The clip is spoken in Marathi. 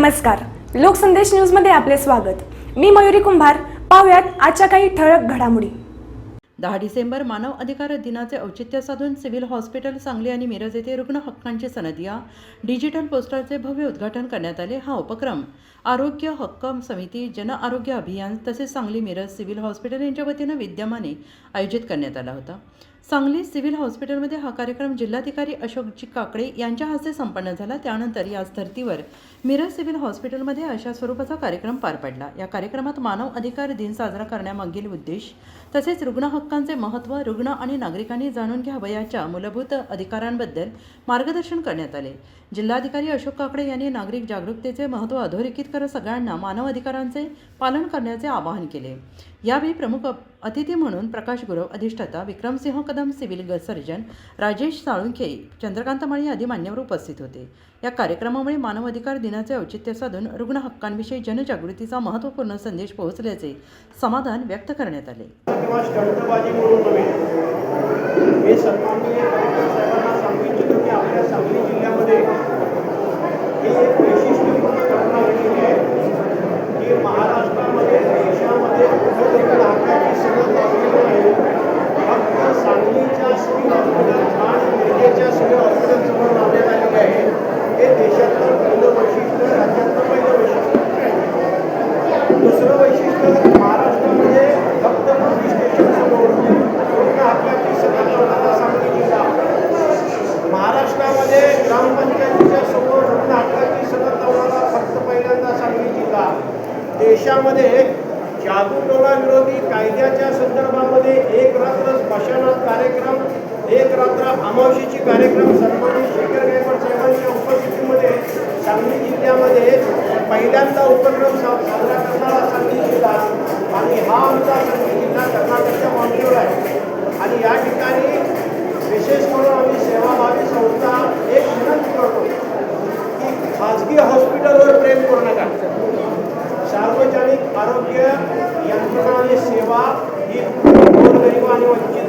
नमस्कार. लोकसंदेश न्यूजमध्ये आपले स्वागत. मी मयुरी कुंभार. पाहुयात आजच्या काही ठळक घडामोडी. दहा डिसेंबर मानव अधिकार दिनाचे औचित्य साधून सिव्हिल हॉस्पिटल सांगली आणि मिरज येथे रुग्ण हक्कांची सनदिया डिजिटल पोस्टरचे भव्य उद्घाटन करण्यात आले हा उपक्रम. आरोग्य हक्क समिती जन आरोग्य अभियान तसेच सांगली मिरज सिव्हिल हॉस्पिटल यांच्या वतीनं विद्यमाने आयोजित करण्यात आला होता. सांगली सिव्हिल हॉस्पिटलमध्ये हा कार्यक्रम जिल्हाधिकारी अशोकजी काकडे यांच्या हस्ते संपन्न झाला. त्यानंतर याच धर्तीवर मिरज सिव्हिल हॉस्पिटलमध्ये अशा स्वरूपाचा कार्यक्रम पार पडला. या कार्यक्रमात मानव अधिकार दिन साजरा करण्यामागील उद्देश तसेच रुग्ण हक्कांचे महत्त्व रुग्ण आणि नागरिकांनी जाणून घ्यावयाच्या मूलभूत अधिकारांबद्दल मार्गदर्शन करण्यात आले. जिल्हाधिकारी अशोक काकडे यांनी नागरिक जागरूकतेचे महत्त्व अधोरेखित करत सगळ्यांना मानव अधिकारांचे पालन करण्याचे आवाहन केले. यावेळी प्रमुख अतिथी म्हणून प्रकाश गुरव अधिष्ठाता विक्रमसिंह कदम सिव्हिल सर्जन राजेश साळुंखे चंद्रकांत माळी आदी मान्यवर उपस्थित होते. या कार्यक्रमामुळे मानव अधिकार दिनाचे औचित्य साधून रुग्ण हक्कांविषयी जनजागृतीचा महत्त्वपूर्ण संदेश पोहोचल्याचे समाधान व्यक्त करण्यात आले किंवा स्टंटबाजी म्हणून नव्हे हे सन्माननीय कलेक्टर साहेबांना सांगू इच्छितो की आपल्या सांगली जिल्ह्यामध्ये ही एक वैशिष्ट्यपूर्ण घटना घडलेली आहे की महाराष्ट्रामध्ये देशामध्ये कुठं देखील हक्काची सनद लागलेली नाही फक्त सांगलीच्या सिव्हिल हॉस्पिटल आणि मिरजेच्या सिव्हिल हॉस्पिटलसमोर लावण्यात आलेली आहे हे देशातलं पहिलं वैशिष्ट्य राज्यातलं पहिलं वैशिष्ट्य दुसरं वैशिष्ट्य महाराष्ट्रामध्ये फक्त पोलीस स्टेशनसमोर रुग्ण हक्काची सनद सांगली जिल्हा महाराष्ट्रामध्ये ग्रामपंचायतीच्या समोर रुग्ण हक्काची सनद लावणारा फक्त पहिल्यांदा सांगली जिल्हा देशामध्ये जादूटोळा विरोधी कायद्याच्या संदर्भामध्ये एक रात्र स्मशानात कार्यक्रम एक रात्र अमावशीची कार्यक्रम सगळ्यांचा उपक्रम साजरा करणारा सांगली जिल्हा आणि हा आमचा सांगली जिल्हा कर्नाटकच्या बाउंड्रीवर आहे. आणि या ठिकाणी विशेष म्हणून आम्ही सेवाभावी संस्था एक विनंती करतो की खाजगी हॉस्पिटलवर प्रेम करू. नका सार्वजनिक आरोग्य यंत्रणा आणि सेवा ही गोरगरीब आणि वंचित